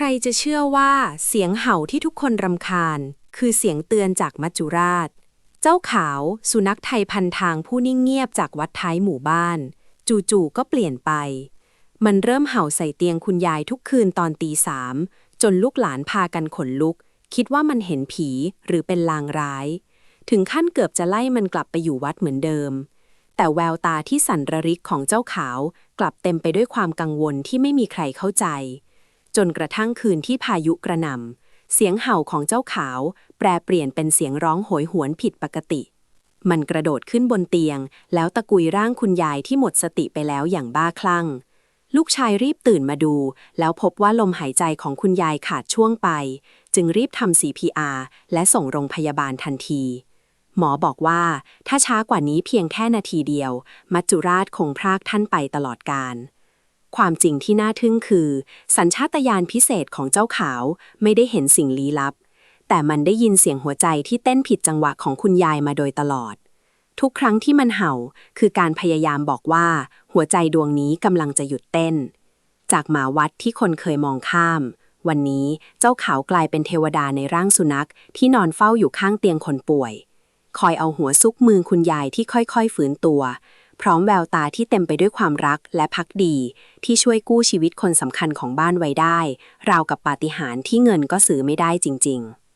ใครจะเชื่อว่าเสียงเห่าที่ทุกคนรำคาญ คือเสียงเตือนจากมัจจุราช เจ้าขาวสุนัขไทยพันทางผู้นิ่งเงียบจากวัดท้ายหมู่บ้าน จู่ๆก็เปลี่ยนไป มันเริ่มเห่าใส่เตียงคุณยายทุกคืนตอนตีสามจนลูกหลานพากันขนลุก คิดว่ามันเห็นผีหรือเป็นลางร้าย ถึงขั้นเกือบจะไล่มันกลับไปอยู่วัดเหมือนเดิม แต่แววตาที่สั่นระริกของเจ้าขาว กลับเต็มไปด้วยความกังวลที่ไม่มีใครเข้าใจ จนกระทั่งคืนที่พายุกระหน่ำเสียงเห่าของเจ้าขาว แปรเปลี่ยนเป็นเสียงร้องโหยหวนผิดปกติ มันกระโดดขึ้นบนเตียง แล้วตะกุยร่างคุณยายที่หมดสติไปแล้วอย่างบ้าคลั่ง ลูกชายรีบตื่นมาดู แล้วพบว่าลมหายใจของคุณยายขาดช่วงไป จึงรีบทำ CPR และส่งโรงพยาบาลทันที หมอบอกว่า ถ้าช้ากว่านี้เพียงแค่นาทีเดียว มัจจุราชคงพรากท่านไปตลอดกาล ความจริงที่น่าทึ่งคือ สัญชาตญาณพิเศษของเจ้าขาวไม่ได้เห็นสิ่งลี้ลับ แต่มันได้ยินเสียงหัวใจที่เต้นผิดจังหวะของคุณยายมาโดยตลอด ทุกครั้งที่มันเห่าคือการพยายามบอกว่า หัวใจดวงนี้กำลังจะหยุดเต้น จากหมาวัดที่คนเคยมองข้าม วันนี้เจ้าขาวกลายเป็นเทวดาในร่างสุนัข ที่นอนเฝ้าอยู่ข้างเตียงคนป่วย คอยเอาหัวซุกมือคุณยายที่ค่อยๆฝืนตัว พร้อมแววตาที่เต็มไปด้วยความรักและพักดี ที่ช่วยกู้ชีวิตคนสำคัญของบ้านไว้ได้ ราวกับปาฏิหาริย์ที่เงินก็ซื้อไม่ได้จริง ๆ